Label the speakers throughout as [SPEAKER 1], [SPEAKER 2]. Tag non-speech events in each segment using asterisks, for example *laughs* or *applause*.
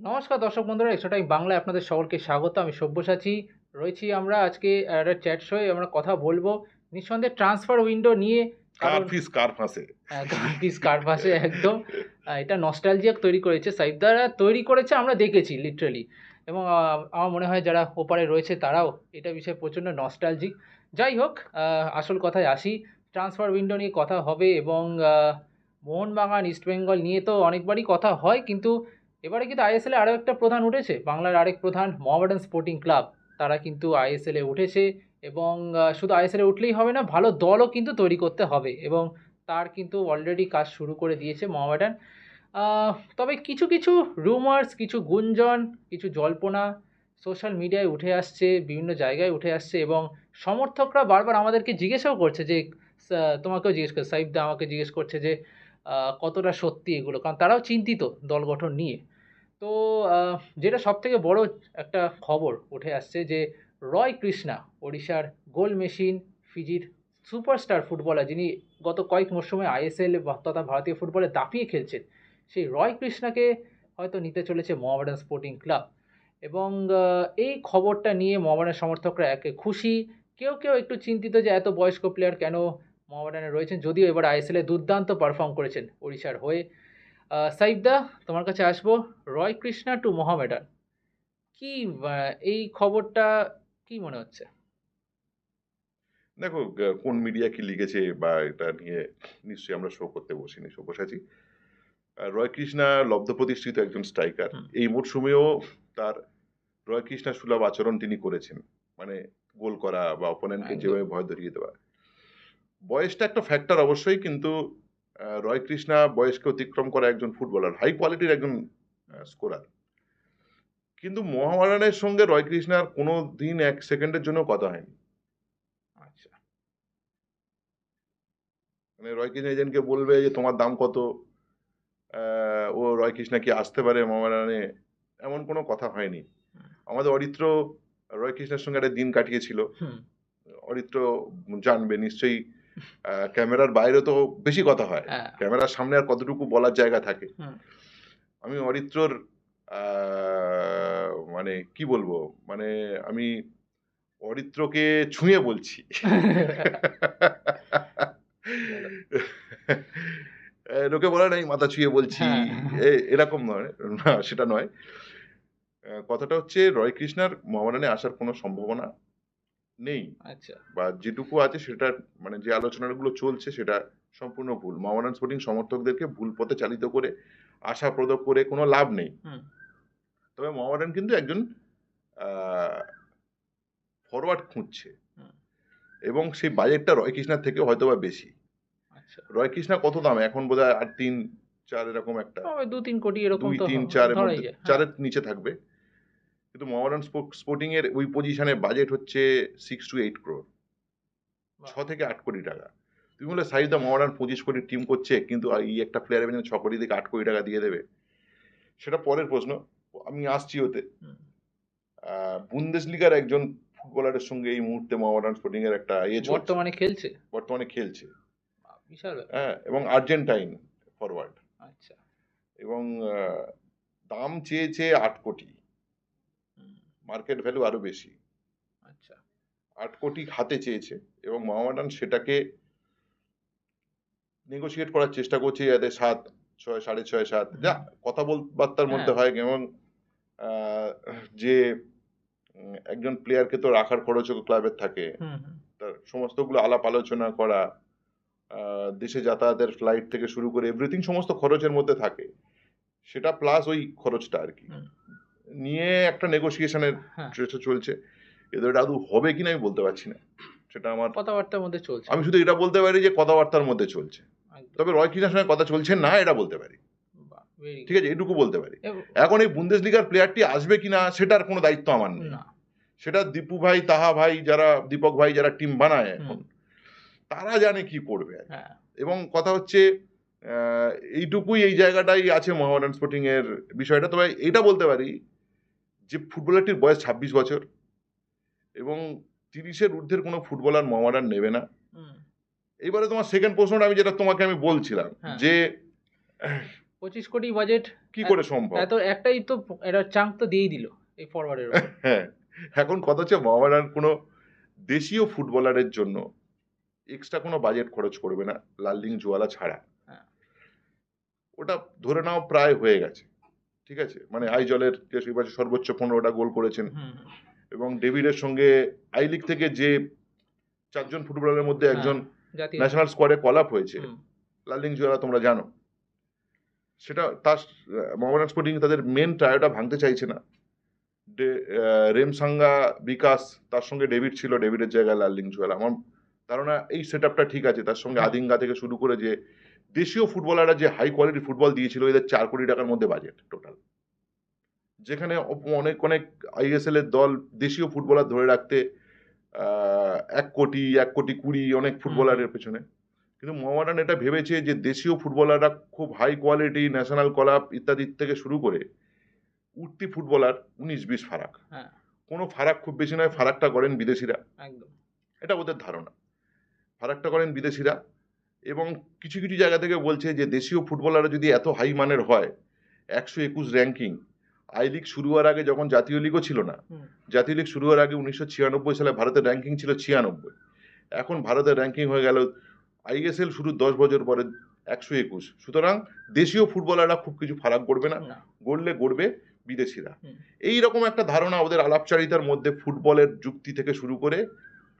[SPEAKER 1] নমস্কার দর্শক বন্ধুরা এক্সট্রা টাইম বাংলায় আপনাদের সকলকে স্বাগত। আমি সব্যসাচী। রয়েছি আমরা আজকে একটা চ্যাট শোয়ে আমরা কথা বলব নিঃসন্দেহে ট্রান্সফার উইন্ডো নিয়ে
[SPEAKER 2] কার
[SPEAKER 1] কারণ
[SPEAKER 2] ফিস। কার ফাঁসে
[SPEAKER 1] পিস কার পাশে একদম। এটা নস্টালজিয়া তৈরি করেছে সাইফদারা তৈরি করেছে আমরা দেখেছি লিটারালি এবং আমার মনে হয় যারা ওপারে রয়েছে তারাও এটা বিষয়ে প্রচণ্ড নস্টালজিক যাই হোক আসল কথায় আসি ট্রান্সফার উইন্ডো নিয়ে কথা হবে এবং মোহনবাগান ইস্টবেঙ্গল নিয়ে তো অনেকবারই কথা হয় কিন্তু এবারে কিন্তু আইএসএলে আরও একটা প্রধান উঠেছে। বাংলার আরেক প্রধান মোহামেডান স্পোর্টিং ক্লাব। তারা কিন্তু আইএসএলে উঠেছে এবং শুধু আইএসএলে উঠলেই হবে না, ভালো দলও কিন্তু তৈরি করতে হবে এবং তার কিন্তু অলরেডি কাজ শুরু করে দিয়েছে মোহামেডান। তবে কিছু কিছু রুমার্স কিছু গুঞ্জন, কিছু জল্পনা সোশ্যাল মিডিয়ায় উঠে আসছে, বিভিন্ন জায়গায় উঠে আসছে এবং সমর্থকরা বারবার আমাদেরকে জিজ্ঞাসাও করছে যে তোমাকেও জিজ্ঞেস করছে সাইফদা আমাকে জিজ্ঞেস করছে যে কতটা সত্যি এগুলো? কারণ তারাও চিন্তিত দল গঠন নিয়ে। তো যেটা সব থেকে বড় একটা খবর উঠে আসছে যে, রয় কৃষ্ণা, ওড়িশার গোল মেশিন ফিজির সুপারস্টার ফুটবলার, যিনি গত কয়েক মরশুমে আইএসএল তথা ভারতীয় ফুটবলে দাপিয়ে খেলছেন, সেই রয় কৃষ্ণাকে হয়তো নিতে চলেছে মোহামেডান স্পোর্টিং ক্লাব। এবং এই খবরটা নিয়ে মোহামেডান সমর্থকরা একে খুশি। কেউ কেউ একটু চিন্তিত যে, এত বয়স্ক প্লেয়ার কেন মোহামেডানে রয়েছেন, যদিও এবার আইএসএলে দুর্দান্ত পারফর্ম করেছেন ওড়িশার হয়ে। আহ, সাইফদা তোমার কাছে আসব। রয় কৃষ্ণা টু মোহামেডান কি এই খবরটা কি মনে হচ্ছে?
[SPEAKER 2] দেখো কোন মিডিয়া কি লিখেছে বা এটা নিয়ে নিশ্চয়ই আমরা শো করতে বসিনি শো বসাছি। রয় কৃষ্ণা লব্ধ প্রতিষ্ঠিত একজন স্ট্রাইকার এই মরশুমেও তার রয় কৃষ্ণা সুলভ আচরণ তিনি করেছেন। মানে গোল করা বা অপোনেন্টকে যেভাবে ভয় ধরিয়ে দেওয়া। বয়সটা একটা ফ্যাক্টর অবশ্যই কিন্তু রয় কৃষ্ণা বয়সকে অতিক্রম করা একজন ফুটবলার হাই কোয়ালিটির একজন স্কোরার কিন্তু মোহামেডানের সঙ্গে রয় কৃষ্ণার কোনো দিন এক সেকেন্ডের জন্য কথা হয়নি।
[SPEAKER 1] আচ্ছা।
[SPEAKER 2] মানে রয় কৃষ্ণ এজেন্টকে বলবে যে তোমার দাম কত? ও রয় কৃষ্ণা কি আসতে পারে মোহামেডানে এমন কোনো কথা হয়নি। আমাদের অরিত্র রয় কৃষ্ণের সঙ্গে একটা দিন কাটিয়েছিল। অরিত্র জানবে নিশ্চয়ই ক্যামেরার বাইরে তো বেশি কথা হয়।
[SPEAKER 1] হ্যাঁ।
[SPEAKER 2] ক্যামেরার সামনে আর কতটুকু বলার জায়গা থাকে? আমি অরিত্রর মানে কি বলব? মানে আমি অরিত্রকে ছুঁয়ে বলছি। *laughs* লোকে বলে নাই মাথা ছুঁয়ে বলছি।
[SPEAKER 1] হ্যাঁ।
[SPEAKER 2] এরকম নয়। না সেটা নয়। কথাটা হচ্ছে রয় কৃষ্ণার মোহামেডানে আসার কোনো সম্ভাবনা নেই।
[SPEAKER 1] আচ্ছা।
[SPEAKER 2] বা যেটুকু আছে সেটা মানে যে আলোচনাগুলো চলছে সেটা সম্পূর্ণ ভুল। মোহামেডান স্পোর্টিং সমর্থকদেরকে ভুল পথে চালিত করে আশাপ্রদ করে কোনো লাভ নেই। তবে মোহামেডান কিন্তু একজন ফরওয়ার্ড খুঁজছে। এবং সেই বাজেটটা রয় কৃষ্ণার থেকে হয়তো বা বেশি।
[SPEAKER 1] আচ্ছা।
[SPEAKER 2] রয় কৃষ্ণা কত দাম? এখন বোধ হয় আট তিন চার এরকম একটা।
[SPEAKER 1] দু তিন কোটি এরকম
[SPEAKER 2] দুই তিন
[SPEAKER 1] যায় হ্যাঁ।
[SPEAKER 2] চারের নিচে থাকবে। কিন্তু মোহামেডান স্পোর্টিং এর ওই পজিশনে বাজেট হচ্ছে সিক্স টু এইট ক্রোর ছ থেকে আট কোটি টাকা। তুমি বলে সাইদা মোহামেডান পঁচিশ কোটি টিম করছে কিন্তু এই একটা প্লেয়ার এমনি ছ কোটি থেকে আট কোটি টাকা দিয়ে দেবে? সেটা পরের প্রশ্ন। আমি আসছি ওতে। বুন্দেশ লিগার একজন ফুটবলারের সঙ্গে এই মুহূর্তে মোহামেডান স্পোর্টিং এর একটা ইয়ে
[SPEAKER 1] বর্তমানে খেলছে?
[SPEAKER 2] বর্তমানে খেলছে। হ্যাঁ এবং আর্জেন্টাইন ফরওয়ার্ড
[SPEAKER 1] আচ্ছা।
[SPEAKER 2] এবং দাম চেয়েছে আট কোটি। মার্কেট ভ্যালু আরও বেশি।
[SPEAKER 1] আচ্ছা।
[SPEAKER 2] আট কোটি হাতে চেয়েছে এবং মোহামেডান সেটাকে নেগোশিয়েট করার চেষ্টা করছে যাতে সাত ছয় সাড়ে ছয় সাত। যা কথা বলবার্তার মধ্যে হয় এবং আহ, যে একজন প্লেয়ারকে তো রাখার খরচও ক্লাবের থাকে। তার সমস্তগুলো আলাপ আলোচনা করা আহ, দেশে যাতায়াতের ফ্লাইট থেকে শুরু করে এভরিথিং সমস্ত খরচের মধ্যে থাকে। সেটা প্লাস ওই খরচটা আর কি। নিয়ে একটা নেগোসিয়েশনের
[SPEAKER 1] হ্যাঁ।
[SPEAKER 2] চেষ্টা চলছে। এদের আদৌ হবে কিনা আমি বলতে পারছি না। সেটা আমার
[SPEAKER 1] কথাবার্তার মধ্যে চলছে।
[SPEAKER 2] আমি শুধু এটা বলতে পারি যে কথাবার্তার মধ্যে চলছে। তবে রয় কৃষ্ণার সঙ্গে কথা চলছে না এটা বলতে পারি। ঠিক আছে এটুকু বলতে পারি। এখন এই বুন্দেশ লিগার প্লেয়ারটি আসবে কিনা সেটার কোনো দায়িত্ব আমার নেই। সেটা দীপু ভাই তাহা ভাই যারা দীপক ভাই যারা টিম বানায় এখন তারা জানে কি করবে।
[SPEAKER 1] হ্যাঁ।
[SPEAKER 2] এবং কথা হচ্ছে আহ, এইটুকুই এই জায়গাটাই আছে মোহামেডান স্পোর্টিং এর বিষয়টা। তবে এটা বলতে পারি যে ফুটবলারটির বয়স ছাব্বিশ বছর এবং তিরিশের ঊর্ধ্বের কোনো ফুটবলার মোহামেডান নেবে না। এইবারে তোমার সেকেন্ড প্রশ্নটা আমি যেটা তোমাকে আমি বলছিলাম
[SPEAKER 1] হ্যাঁ।
[SPEAKER 2] যে
[SPEAKER 1] পঁচিশ কোটি বাজেট
[SPEAKER 2] কি করে সম্ভব?
[SPEAKER 1] এত একটাই তো এটা চাঙ্ক তো দিয়েই দিল এই ফরওয়ার্ডের *laughs*
[SPEAKER 2] হ্যাঁ এখন কথা হচ্ছে মোহামেডান কোনো দেশীয় ফুটবলারের জন্য এক্সট্রা কোনো বাজেট খরচ করবে না লাললিং জোয়ালা ছাড়া।
[SPEAKER 1] হ্যাঁ।
[SPEAKER 2] ওটা ধরে নাও প্রায় হয়ে গেছে। ঠিক আছে? মানে আইজলের যে বছর সর্বোচ্চ পনেরোটা গোল করেছেন। এবং ডেভিডের সঙ্গে আই লিগ থেকে যে চারজন ফুটবলারের মধ্যে একজন ন্যাশনাল স্কোয়াডে কল আপ হয়েছে।
[SPEAKER 1] হুম,
[SPEAKER 2] লালদিং জোয়ালা তোমরা জানো। সেটা তার মোহামেডান স্পোর্টিং তাদের মেন ট্রায়োটা ভাঙতে চাইছে না। রেমসাঙ্গা বিকাশ তার সঙ্গে ডেভিড ছিল ডেভিডের জায়গায় লালদিং জোয়ালা আমার ধারণা এই সেট আপটা ঠিক আছে। তার সঙ্গে
[SPEAKER 1] হ্যাঁ।
[SPEAKER 2] আদিঙ্গা থেকে শুরু করে যে দেশীয় ফুটবলাররা যে হাই কোয়ালিটি ফুটবল দিয়েছিল এদের চার কোটি টাকার মধ্যে বাজেট টোটাল যেখানে অনেক অনেক আইএসএল এর দল দেশীয় ফুটবলার ধরে রাখতে এক কোটি এক কোটি কুড়ি অনেক ফুটবলারের পেছনে। কিন্তু মোহামেডান এটা ভেবেছে যে দেশীয় ফুটবলাররা খুব হাই কোয়ালিটি ন্যাশনাল কলাপ ইত্যাদি থেকে শুরু করে উঠতি ফুটবলার উনিশ বিশ ফারাক।
[SPEAKER 1] হ্যাঁ।
[SPEAKER 2] কোনো ফারাক খুব বেশি নয় ফারাকটা করেন বিদেশিরা।
[SPEAKER 1] একদম।
[SPEAKER 2] এটা ওদের ধারণা। ফারাকটা করেন বিদেশিরা। এবং কিছু কিছু জায়গা থেকে বলছে যে দেশীয় ফুটবলাররা যদি এত হাই মানের হয় একশো একুশ র্যাঙ্কিং আই লিগ শুরু হওয়ার আগে যখন জাতীয় লিগও ছিল না জাতীয় লিগ শুরু হওয়ার আগে উনিশশো ছিয়ানব্বই সালে ভারতের র্যাঙ্কিং ছিল ছিয়ানব্বই। এখন ভারতের র্যাঙ্কিং হয়ে গেল আইএসএল শুরু দশ বছর পরে একশো একুশ। সুতরাং দেশীয় ফুটবলাররা খুব কিছু ফারাক করবে না
[SPEAKER 1] না।
[SPEAKER 2] গড়লে গড়বে বিদেশিরা। এই রকম একটা ধারণা ওদের আলাপচারিতার মধ্যে ফুটবলের যুক্তি থেকে শুরু করে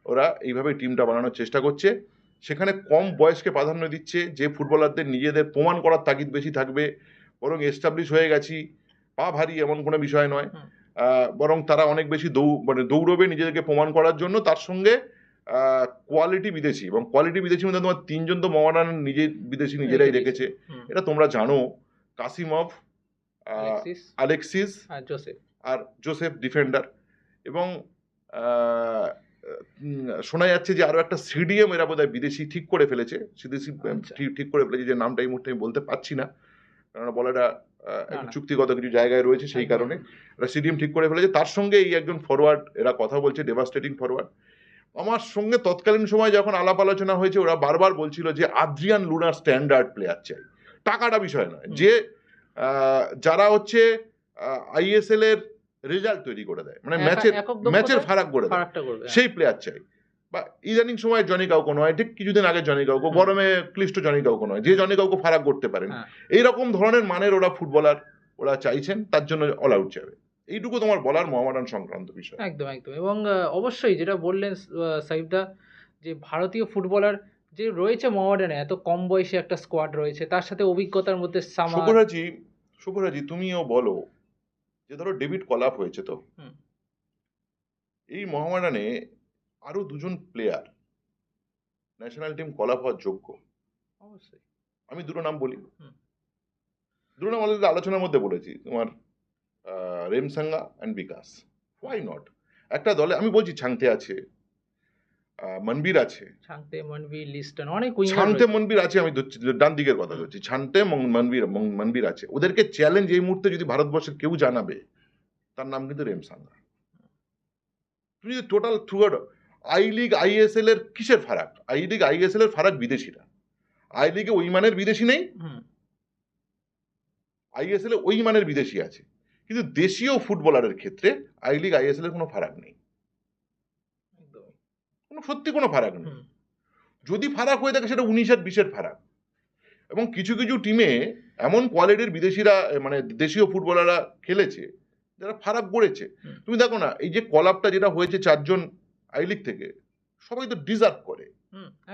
[SPEAKER 2] ওরা এইভাবে টিমটা বানানোর চেষ্টা করছে। সেখানে কম বয়সকে প্রাধান্য দিচ্ছে যে ফুটবলারদের নিজেদের প্রমাণ করার তাগিদ বেশি থাকবে বরং এস্টাবলিশ হয়ে গেছি পা ভারী এমন কোনো বিষয় নয়। বরং তারা অনেক বেশি দৌ মানে দৌড়বে নিজেদেরকে প্রমাণ করার জন্য তার সঙ্গে কোয়ালিটি বিদেশি এবং কোয়ালিটি বিদেশি মধ্যে তোমার তিনজন তো মহারান নিজে বিদেশি নিজেরাই রেখেছে। এটা তোমরা জানো কাসিমভ আলেক্সিস।
[SPEAKER 1] আর জোসেফ।
[SPEAKER 2] ডিফেন্ডার এবং শোনা যাচ্ছে যে আরও একটা সিডিএম এরা বোধহয় বিদেশি ঠিক করে ফেলেছে বিদেশি
[SPEAKER 1] আচ্ছা।
[SPEAKER 2] ঠিক- করে ফেলেছে যে নামটা এই মুহূর্তে আমি বলতে পারছি না। কেননা বলাটা একটু চুক্তিগত কিছু জায়গায় রয়েছে সেই কারণে এরা সিডিএম ঠিক করে ফেলেছে। তার সঙ্গে এই একজন ফরওয়ার্ড এরা কথা বলছে ডেভাস্টেটিং ফরওয়ার্ড আমার সঙ্গে তৎকালীন সময় যখন আলাপ আলোচনা হয়েছে ওরা বারবার বলছিল যে আদ্রিয়ান লুনার স্ট্যান্ডার্ড প্লেয়ার চাই। টাকাটা বিষয় নয়। যে যারা হচ্ছে আইএসএল এর রেজাল্ট তৈরি করে দেয়। মানে ম্যাচের ম্যাচের ফারাক করে দেয়।
[SPEAKER 1] হ্যাঁ।
[SPEAKER 2] সেই প্লেয়ার চাই। বা ইদানিং সময় জনি কাউকে নয় ঠিক কিছুদিন আগে জনি কাউকে গরমে ক্লিষ্ট জনি কাউকে নয় যে জনি কাউকে ফারাক করতে পারেন।
[SPEAKER 1] হ্যাঁ।
[SPEAKER 2] এইরকম ধরনের মানের ওরা ফুটবলার ওরা চাইছেন তার জন্য অল আউট যাবে এইটুকু তোমার বলার মহামারান সংক্রান্ত বিষয়।
[SPEAKER 1] একদম একদম। এবং অবশ্যই যেটা বললেন সাইফদা যে ভারতীয় ফুটবলার যে রয়েছে মোহামেডানে এত কম বয়সে একটা স্কোয়াড রয়েছে তার সাথে অভিজ্ঞতার মধ্যে সামার
[SPEAKER 2] শুভরাজি শুভরাজি তুমিও বলো যে ধরো ডেভিড কলাপ হয়েছে তো। এই মহামারানে আরও দুজন প্লেয়ার ন্যাশনাল টিম কলাপ হওয়ার যোগ্য।
[SPEAKER 1] অবশ্যই।
[SPEAKER 2] আমি দুটো নাম বলি। দুটো নাম আমাদের আলোচনার মধ্যে বলেছি। তোমার Remsanga and Bikash. Why not একটা দলে আমি বলছি ছাংতে আছে মনবীর আছে।
[SPEAKER 1] শান্তে মনবি লিস্টন অনেক উইঙ্গার
[SPEAKER 2] ছানতে মনবীর আছে আমি ডান দিকের কথা বলছি। ছানতে মনবীর মনবীর আছে। ওদেরকে চ্যালেঞ্জ এই মুহূর্তে যদি ভারতবর্ষের কেউ জানাবে তার নাম কিন্তু রেমসাঙ্গা তুমি যদি total through I league ISL এর কিসের ফারাক? আই লিগ আইএসএল এর ফারাক বিদেশিরা। আই লিগে ওই মানের বিদেশি নেই? আইএসএল এ ওই মানের বিদেশি আছে। কিন্তু দেশীয় ফুটবলারের ক্ষেত্রে আই লিগ আইএসএল এর কোনো ফারাক নেই। কোনো সত্যি কোনো ফারাক নেই। যদি ফারাক হয়ে থাকে সেটা উনিশ আর বিশের ফারাক। এবং কিছু কিছু টিমে এমন কোয়ালিটির বিদেশিরা মানে দেশীয় ফুটবলাররা খেলেছে যারা ফারাক গড়েছে। তুমি দেখো না এই যে কলাপটা যেটা হয়েছে চারজন আই লিগ থেকে সবাই তো ডিজার্ভ করে।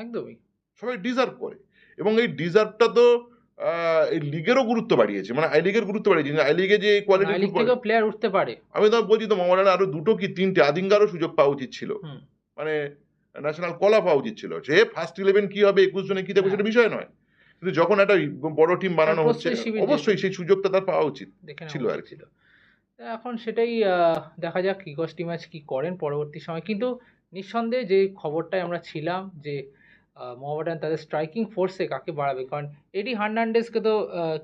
[SPEAKER 1] একদমই।
[SPEAKER 2] সবাই ডিজার্ভ করে। এবং এই ডিজার্ভটা তো এই লিগেরও গুরুত্ব বাড়িয়েছে। মানে আই লিগের গুরুত্ব বাড়িয়েছে। আই লিগে যে কোয়ালিটি
[SPEAKER 1] প্লেয়ার উঠতে পারে।
[SPEAKER 2] আমি তো বলছি তো মোহামেডান আরও দুটো কি তিনটে? আদিঙ্গারও সুযোগ পাওয়া উচিত ছিল। মানে ন্যাশনাল কলা পাওয়া উচিত ছিল সে ফার্স্ট ইলেভেন কি হবে একুশ জনে কি দেখবে
[SPEAKER 1] হ্যাঁ।
[SPEAKER 2] সেটা বিষয় নয়। কিন্তু যখন একটা বড় টিম বানানো হচ্ছে অবশ্যই সেই সুযোগটা তার পাওয়া উচিত ছিল আর
[SPEAKER 1] ছিল। এখন সেটাই দেখা যাক ইগস টিম ম্যাচ কি করেন পরবর্তী সময়। কিন্তু নিঃসন্দেহে যে খবরটাই আমরা ছিলাম যে মোহামেডান তাদের স্ট্রাইকিং ফোর্সে কাকে বাড়াবে কারণ এডি হার্নান্ডেসকে তো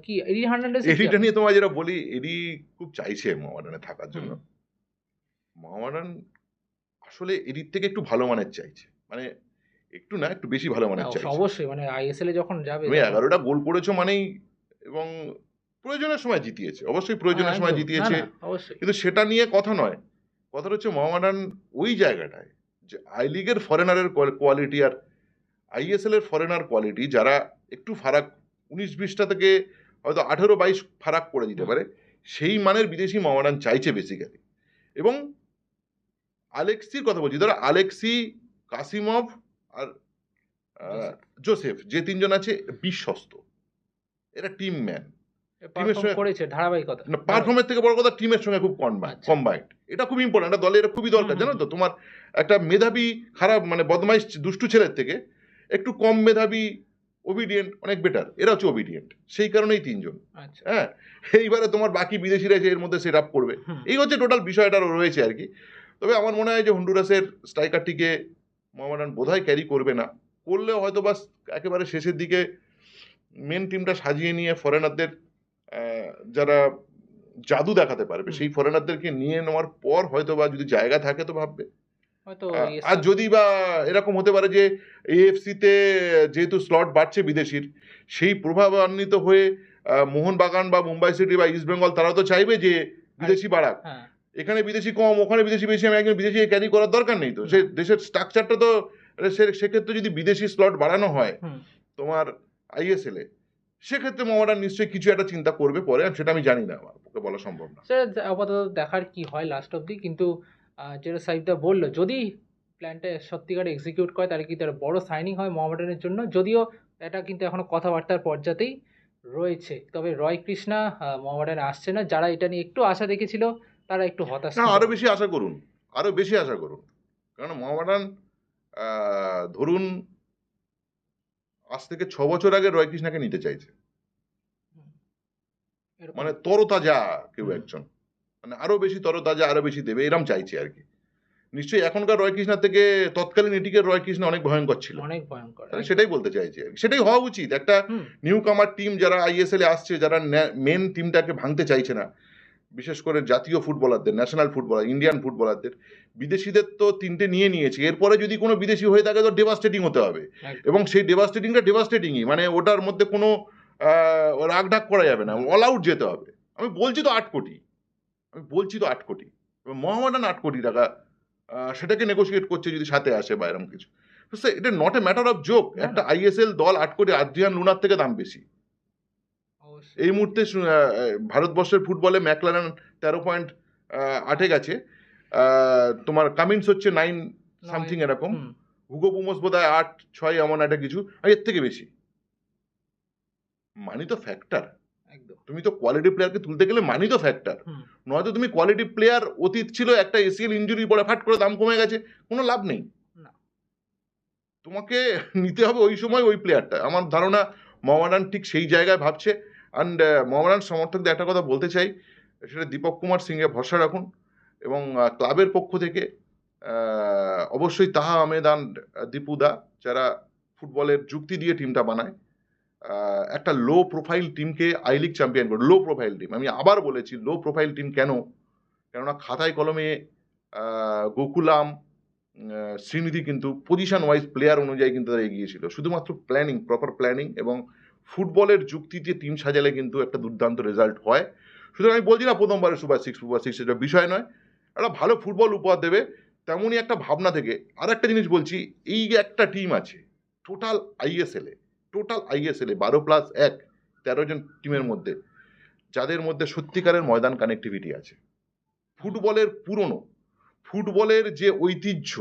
[SPEAKER 1] কি এডি হার্নান্ডেস
[SPEAKER 2] এডিটা নিয়ে তোমার যেটা বলি এডি খুব চাইছে মোহামেডানে থাকার জন্য।
[SPEAKER 1] হুম।
[SPEAKER 2] মোহামেডান আসলে এদিক থেকে একটু ভালো মানের চাইছে। মানে একটু না একটু বেশি ভালো মানের চাইছে।
[SPEAKER 1] অবশ্যই মানে আইএসএল এ যখন যাবে
[SPEAKER 2] তুমি এগারোটা গোল করেছ মানেই এবং প্রয়োজনের সময় জিতিয়েছে। অবশ্যই প্রয়োজনের সময় জিতিয়েছে। কিন্তু সেটা নিয়ে কথা নয়। কথাটা হচ্ছে মোহামেডান ওই জায়গাটায় যে আই লিগের ফরেনারের কোয়ালিটি আর আইএসএল এর ফরেনার কোয়ালিটি যারা একটু ফারাক উনিশ বিশটা থেকে হয়তো আঠেরো বাইশ ফারাক করে দিতে পারে সেই মানের বিদেশি মোহামেডান চাইছে বেসিক্যালি এবং আলেক্সির কথা বলছি। ধরো আলেক্সি কাসিমভ আর জোসেফ। যে তিনজন আছে বিশ্বস্ত। এরা টিম ম্যান
[SPEAKER 1] পারফর্ম
[SPEAKER 2] সঙ্গে-
[SPEAKER 1] করেছে ধারাবাহিকতা
[SPEAKER 2] না পারফরমেন্স থেকে বড় কথা টিমের সঙ্গে খুব কম্বাইন্ড
[SPEAKER 1] আচ্ছা।
[SPEAKER 2] কম্বাইন্ড এটা খুব ইম্পর্টেন্ট এটা দলে এটা খুবই দরকার জানো তো? তোমার একটা মেধাবী খারাপ মানে বদমাইশ দুষ্টু ছেলের থেকে একটু কম মেধাবী ওবিডিয়েন্ট অনেক বেটার এরা হচ্ছে ওবিডিয়েন্ট সেই কারণেই তিনজন।
[SPEAKER 1] আচ্ছা।
[SPEAKER 2] হ্যাঁ? এইবারে তোমার বাকি বিদেশিরা এসে এর মধ্যে সেট আপ করবে এই হচ্ছে টোটাল বিষয়টা রয়েছে আর কি। তবে আমার মনে হয় যে হন্ডুরাসের স্ট্রাইকারটিকে মোহামেডান বোধহয় ক্যারি করবে না। করলেও হয়তো বাস একেবারে শেষের দিকে মেন টিমটা সাজিয়ে নিয়ে ফরেনারদের যারা জাদু দেখাতে পারবে সেই ফরেনারদেরকে নিয়ে নেওয়ার পর হয়তো বা যদি জায়গা থাকে তো ভাববে।
[SPEAKER 1] হয়তো
[SPEAKER 2] আর যদি বা এরকম হতে পারে যে এএফসিতে যেহেতু স্লট বাড়ছে বিদেশির সেই প্রভাবান্বিত হয়ে মোহনবাগান বা মুম্বাই সিটি বা ইস্ট বেঙ্গল তারা তো চাইবে যে বিদেশি বাড়াক।
[SPEAKER 1] হ্যাঁ।
[SPEAKER 2] এখানে বিদেশি কম ওখানে বিদেশি বেশি আমি একজন বিদেশি ক্যারি করার দরকার নেই তো। সে দেশের স্ট্রাকচারটা তো সেক্ষেত্রে যদি বিদেশি স্লট বাড়ানো হয় তোমার আইএসএল এ সেক্ষেত্রে মোহামেডান নিশ্চয়ই কিছু একটা চিন্তা করবে পরে আর সেটা আমি জানি না আমার পক্ষে বলা সম্ভব না।
[SPEAKER 1] যা- আপাতত দেখার কি হয় লাস্ট অবধি কিন্তু যেটা সাইফদা বলল যদি প্ল্যানটা সত্যিকারে এক্সিকিউট করে তাহলে কিন্তু বড় সাইনিং হয় মোহামেডানের জন্য? যদিও এটা কিন্তু এখনও কথাবার্তার পর্যাতেই রয়েছে। তবে রয় কৃষ্ণা মোহামেডানে আসছে না। যারা এটা নিয়ে একটু আশা দেখেছিল তারা একটু হতাশ
[SPEAKER 2] না। আরও বেশি আশা করুন আরও বেশি আশা করুন। কারণ মোহামেডান ধরুন আজ থেকে ছ বছর আগে রয় কৃষ্ণাকে নিতে চাইছে। মানে তরতাজা কেউ একজন। মানে আরও বেশি তরতাজা আরও বেশি দেবে এরম চাইছে আর কি। নিশ্চয়ই এখনকার রয় কৃষ্ণা থেকে তৎকালীন এটিকের রয় কৃষ্ণ অনেক ভয়ঙ্কর ছিল।
[SPEAKER 1] অনেক ভয়ঙ্কর।
[SPEAKER 2] সেটাই বলতে চাইছি আর। সেটাই হওয়া উচিত। একটা নিউ কামার টিম যারা আইএসএল এ আসছে যারা মেন টিমটাকে ভাঙতে চাইছে না বিশেষ করে জাতীয় ফুটবলারদের ন্যাশনাল ফুটবলার ইন্ডিয়ান ফুটবলারদের বিদেশিদের তো তিনটে নিয়ে নিয়েছে। এরপরে যদি কোনো বিদেশি হয়ে থাকে তো ডেভাস্টেটিং হতে হবে। এবং সেই ডেভাস্টেটিংটা ডেভাস্টেটিংই মানে ওটার মধ্যে কোনো আহ, রাগ ঢাক করা যাবে না। অল আউট যেতে হবে। আমি বলছি তো আট কোটি। আমি বলছি তো আট কোটি। এবার আট কোটি টাকা সেটাকে নেগোসিয়েট করছে যদি সাথে আসে বা এরকম কিছু। এটা not a matter of joke একটা আইএসএল দল আট কোটি আদ্রিয়ান লুনার থেকে দাম বেশি। এই মুহূর্তে ভারতবর্ষের ফুটবলে ম্যাকলারেন তেরো পয়েন্ট আটে গেছে। তোমার কামিন্স হচ্ছে নাইন সামথিং এরকম। হুগো বুমোস বোধ হয় আট ছয় এমন একটা কিছু আর এর থেকে বেশি। মানি তো ফ্যাক্টর
[SPEAKER 1] একদম।
[SPEAKER 2] তুমি তো কোয়ালিটি প্লেয়ারকে তুলতে গেলে মানি তো ফ্যাক্টর নয়তো তুমি কোয়ালিটি প্লেয়ার অতীত ছিল একটা এসিএল ইঞ্জুরি পরে ফাট করে দাম কমে গেছে কোনো লাভ নেই। তোমাকে নিতে হবে ওই সময় ওই প্লেয়ারটা আমার ধারণা মোহামেডান ঠিক সেই জায়গায় ভাবছে। অ্যান্ড মোহামেডান সমর্থকদের একটা কথা বলতে চাই, সেটা দীপক কুমার সিংয়ে ভরসা রাখুন এবং ক্লাবের পক্ষ থেকে অবশ্যই তাহা আহমেদ অ্যান্ড দীপুদা যারা ফুটবলের যুক্তি দিয়ে টিমটা বানায় একটা লো প্রোফাইল টিমকে আই লিগ চ্যাম্পিয়ন করে লো প্রোফাইল টিম আমি আবার বলেছি লো প্রোফাইল টিম কেন? কেননা খাতায় কলমে গোকুলাম শ্রীনিধি কিন্তু পজিশন ওয়াইজ প্লেয়ার অনুযায়ী কিন্তু তারা এগিয়েছিল শুধুমাত্র প্ল্যানিং প্রপার প্ল্যানিং এবং ফুটবলের যুক্তি দিয়ে টিম সাজালে কিন্তু একটা দুর্দান্ত রেজাল্ট হয়। সুতরাং আমি বলছি না প্রথমবারে সুপার সিক্স সুপার সিক্স এটা বিষয় নয়। একটা ভালো ফুটবল উপহার দেবে তেমনই একটা ভাবনা থেকে। আর একটা জিনিস বলছি, এই যে একটা টিম আছে টোটাল আইএসএল টোটাল আইএসএল বারো প্লাস এক, তেরো জন টিমের মধ্যে, যাদের মধ্যে সত্যিকারের ময়দান কানেক্টিভিটি আছে। ফুটবলের পুরনো, ফুটবলের যে ঐতিহ্য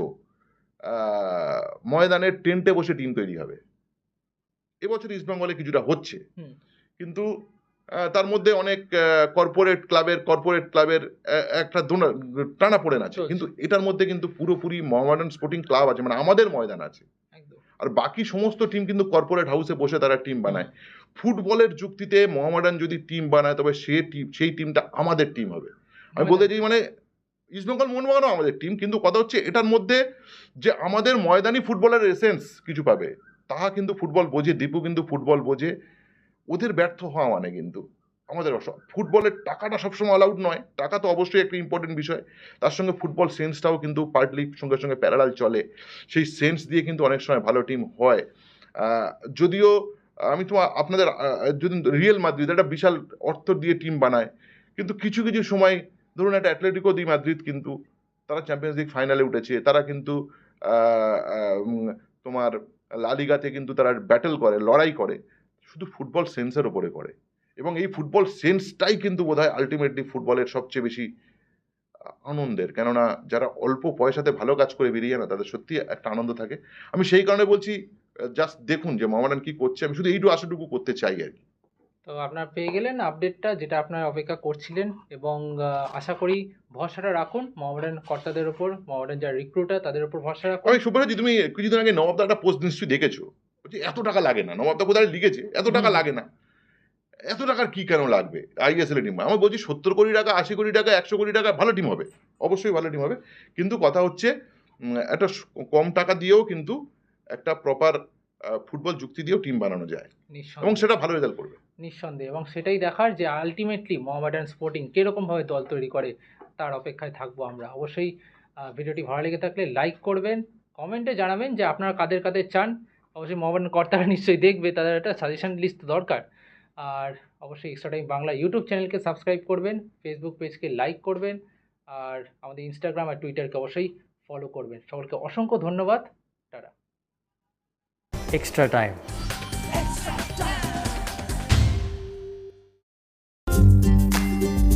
[SPEAKER 2] ময়দানের টেন্টে বসে টিম তৈরি হবে। এবছর ইস্টবেঙ্গলে কিছুটা হচ্ছে। কিন্তু তার মধ্যে অনেক কর্পোরেট ক্লাবের কর্পোরেট ক্লাবের একটা টানা পড়েন আছে। কিন্তু এটার মধ্যে কিন্তু পুরোপুরি মোহামেডান স্পোর্টিং ক্লাব আছে মানে আমাদের ময়দান আছে। আর বাকি সমস্ত টিম কিন্তু কর্পোরেট হাউসে বসে তারা টিম বানায়। ফুটবলের যুক্তিতে মোহামেডান যদি টিম বানায় তবে সে টিম সেই টিমটা আমাদের টিম হবে। আমি বলতে চাই মানে ইস্টবেঙ্গল মোহনবাগানও আমাদের টিম কিন্তু কথা হচ্ছে এটার মধ্যে যে আমাদের ময়দানি ফুটবলের এসেন্স কিছু পাবে। তাহা কিন্তু ফুটবল বোঝে, দীপু কিন্তু ফুটবল বোঝে। ওদের ব্যর্থ হওয়া মানে কিন্তু আমাদের ফুটবলের টাকাটা সবসময় অ্যালাউড নয়। টাকা তো অবশ্যই একটা ইম্পর্টেন্ট বিষয়। তার সঙ্গে ফুটবল সেন্সটাও কিন্তু পার্টলি সঙ্গে সঙ্গে প্যারালাল চলে। সেই সেন্স দিয়ে কিন্তু অনেক সময় ভালো টিম হয়। যদিও আমি তো আপনাদের যদি রিয়েল মাদ্রিদ একটা বিশাল অর্থ দিয়ে টিম বানায়, কিন্তু কিছু কিছু সময় ধরুন একটা অ্যাটলেটিকো দি মাদ্রিদ কিন্তু তারা চ্যাম্পিয়ন্স লিগ ফাইনালে উঠেছে। তারা কিন্তু তোমার লালিগাতে কিন্তু তারা ব্যাটেল করে, লড়াই করে, শুধু ফুটবল সেন্সের ওপরে করে। এবং এই ফুটবল সেন্সটাই কিন্তু বোধহয় আলটিমেটলি ফুটবলের সবচেয়ে বেশি আনন্দের। কেননা যারা অল্প পয়সাতে ভালো কাজ করে বেরিয়ে না, তাদের সত্যি একটা আনন্দ থাকে। আমি সেই কারণে বলছি জাস্ট দেখুন যে মামারান কি করছে। আমি শুধু এইটু আশাটুকু করতে চাই আর কি।
[SPEAKER 1] তো আপনার পেয়ে গেলেন আপডেটটা যেটা আপনার অপেক্ষা করছিলেন এবং আশা করি ভরসাটা রাখুন মোহামেডান কর্তাদের ওপর মোহামেডান যারা রিক্রুটার তাদের ওপর ভরসা রাখুন।
[SPEAKER 2] আমি সুপারজি তুমি কিছুদিন আগে নবাবদা একটা পোস্ট নিশ্চয়ই দেখেছ? বলছি এত টাকা লাগে না। নবাবদা কোথায় লিখেছে? এত টাকা লাগে না। এত টাকার কি কেন লাগবে? আইএসএল টিম আমি বলছি সত্তর কোটি টাকা আশি কোটি টাকা একশো কোটি টাকা ভালো টিম হবে। অবশ্যই ভালো টিম হবে। কিন্তু কথা হচ্ছে একটা কম টাকা দিয়েও কিন্তু একটা প্রপার ফুটবল যুক্তি দিয়েও টিম বানানো যায়। এবং সেটা ভালো রেজাল্ট করবে।
[SPEAKER 1] নিঃসন্দেহে। এবং সেটাই দেখার যে আলটিমেটলি মোহামেডান স্পোর্টিং কীরকমভাবে দল তৈরি করে, তার অপেক্ষায় থাকব আমরা। অবশ্যই ভিডিওটি ভালো লেগে থাকলে লাইক করবেন কমেন্টে জানাবেন যে আপনারা কাদের কাদের চান। অবশ্যই মোহামেডান কর্তারা নিশ্চয়ই দেখবে, তাদের একটা সাজেশন লিস্ট দরকার। আর অবশ্যই এক্সট্রা টাইম বাংলা ইউটিউব চ্যানেলকে সাবস্ক্রাইব করবেন ফেসবুক পেজকে লাইক করবেন, আর আমাদের ইনস্টাগ্রাম আর টুইটারকে অবশ্যই ফলো করবেন। সকলকে অসংখ্য ধন্যবাদ। Tata.
[SPEAKER 3] Extra time.